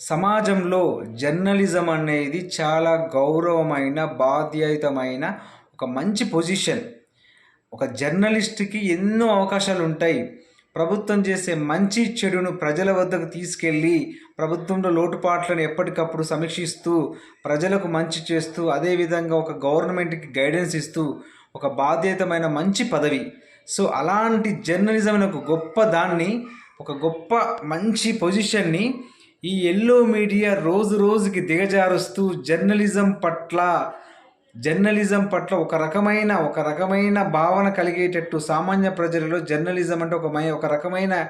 సమాజంలో జర్నలిజం అనేది చాలా గౌరవమైన బాధ్యతమైన ఒక మంచి పొజిషన్. ఒక జర్నలిస్ట్కి ఎన్నో అవకాశాలు ఉంటాయి ప్రభుత్వం చేసే మంచి చెడును ప్రజల వద్దకు తీసుకెళ్ళి ప్రభుత్వంలో లోటుపాట్లను ఎప్పటికప్పుడు సమీక్షిస్తూ ప్రజలకు మంచి చేస్తూ అదేవిధంగా ఒక గవర్నమెంట్కి గైడెన్స్ ఇస్తూ ఒక బాధ్యతమైన మంచి పదవి. సో అలాంటి జర్నలిజం అనే ఒక గొప్ప దాన్ని ఒక గొప్ప మంచి పొజిషన్ని ఈ ఎల్లో మీడియా రోజు రోజుకి దిగజారుస్తూ జర్నలిజం పట్ల జర్నలిజం పట్ల ఒక రకమైన ఒక రకమైన భావన కలిగేటట్టు సామాన్య ప్రజలలో జర్నలిజం అంటే ఒక మై- ఒక రకమైన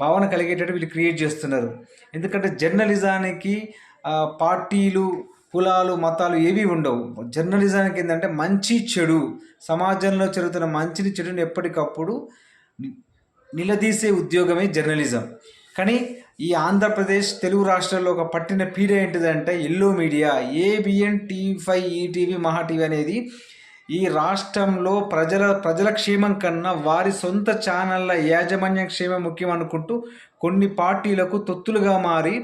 భావన కలిగేటట్టు వీళ్ళు క్రియేట్ చేస్తున్నారు. ఎందుకంటే జర్నలిజానికి పార్టీలు కులాలు మతాలు ఏవి ఉండవు. జర్నలిజానికి ఏంటంటే మంచి చెడు సమాజంలో జరుగుతున్న మంచిని చెడుని ఎప్పటికప్పుడు నిలదీసే ఉద్యోగమే జర్నలిజం. కానీ ఈ ఆంధ్రప్రదేశ్ తెలుగు రాష్ట్రాల్లో ఒక పట్టిన పీడ ఏంటిదంటే yellow media. ABN TV five ETV Maha TV అనేది ఈ రాష్ట్రంలో ప్రజల ప్రజల క్షేమం కన్నా వారి సొంత ఛానళ్ళ యాజమాన్య క్షేమం ముఖ్యం అనుకుంటూ కొన్ని పార్టీలకు తొత్తులుగా మారి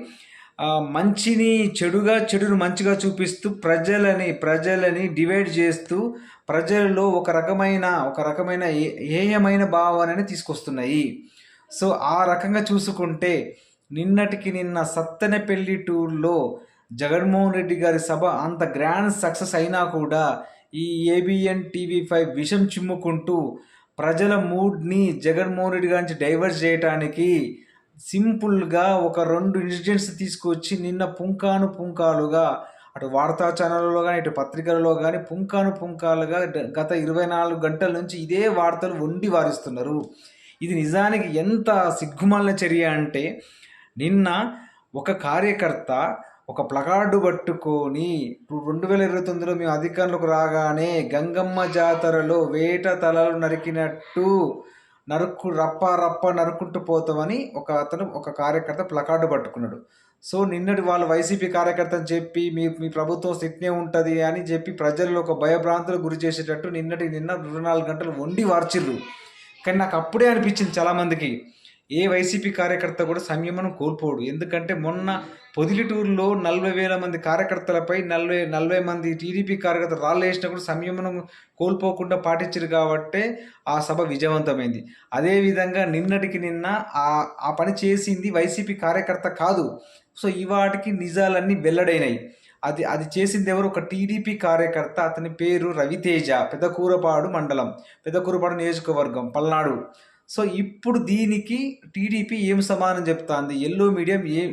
మంచిని చెడుగా చెడును మంచిగా చూపిస్తూ ప్రజలని ప్రజలని డివైడ్ చేస్తూ ప్రజల్లో ఒక రకమైన ఒక రకమైన హేయమైన ఏయమైన తీసుకొస్తున్నాయి. సో ఆ రకంగా చూసుకుంటే నిన్నటికి నిన్న సత్తెనపల్లి టూర్లో జగన్మోహన్ రెడ్డి గారి సభ అంత గ్రాండ్ సక్సెస్ అయినా కూడా ఈ ఏబిఎన్ టీవీ ఫైవ్ విషం చిమ్ముకుంటూ ప్రజల మూడ్ని జగన్మోహన్ రెడ్డి గారి నుంచి డైవర్ట్ చేయడానికి సింపుల్గా ఒక రెండు ఇన్సిడెంట్స్ తీసుకొచ్చి నిన్న పుంకాను పుంకాలుగా అటు వార్తా ఛానళ్ళలో కానీ ఇటు పత్రికలలో కానీ పుంకాను పుంకాలుగా గత ఇరవై నాలుగు గంటల నుంచి ఇదే వార్తలు వండి వారిస్తున్నారు. ఇది నిజానికి ఎంత సిగ్గుమాలిన చర్య అంటే నిన్న ఒక కార్యకర్త ఒక ప్లకార్డు పట్టుకొని ఇప్పుడు రెండు వేల ఇరవై తొమ్మిదిలో మేము అధికారంలోకి రాగానే గంగమ్మ జాతరలో వేట తలలు నరికినట్టు నరుక్కు రప్ప రప్ప నరుక్కుంటూ పోతామని ఒక అతను ఒక కార్యకర్త ప్లకార్డు పట్టుకున్నాడు. సో నిన్నటి వాళ్ళు వైసీపీ కార్యకర్త అని చెప్పి మీ మీ ప్రభుత్వం సిట్నే ఉంటుంది అని చెప్పి ప్రజల్లో ఒక భయభ్రాంతులకు గురి చేసేటట్టు నిన్నటి నిన్న రెండు నాలుగు గంటలు వండి వార్చిర్రు. కానీ నాకు అప్పుడే అనిపించింది చాలామందికి ఏ వైసీపీ కార్యకర్త కూడా సంయమనం కోల్పోడు. ఎందుకంటే మొన్న పొదిలిటూరులో నలభై వేల మంది కార్యకర్తలపై నలభై నలభై మంది టీడీపీ కార్యకర్తలు రాళ్ళు వేసినప్పుడు కూడా సంయమనం కోల్పోకుండా పాటించారు కాబట్టే ఆ సభ విజయవంతమైంది. అదేవిధంగా నిన్నటికి నిన్న ఆ ఆ పని చేసింది వైసీపీ కార్యకర్త కాదు. సో ఇవాటికి నిజాలన్నీ వెల్లడైనాయి. అది అది చేసింది ఎవరు ఒక టీడీపీ కార్యకర్త. అతని పేరు రవితేజ. పెదకూరపాడు మండలం. పెదకూరపాడు నియోజకవర్గం పల్నాడు. సో ఇప్పుడు దీనికి టీడీపీ ఏం సమానం చెప్తాంది? ఎల్లో మీడియం ఏ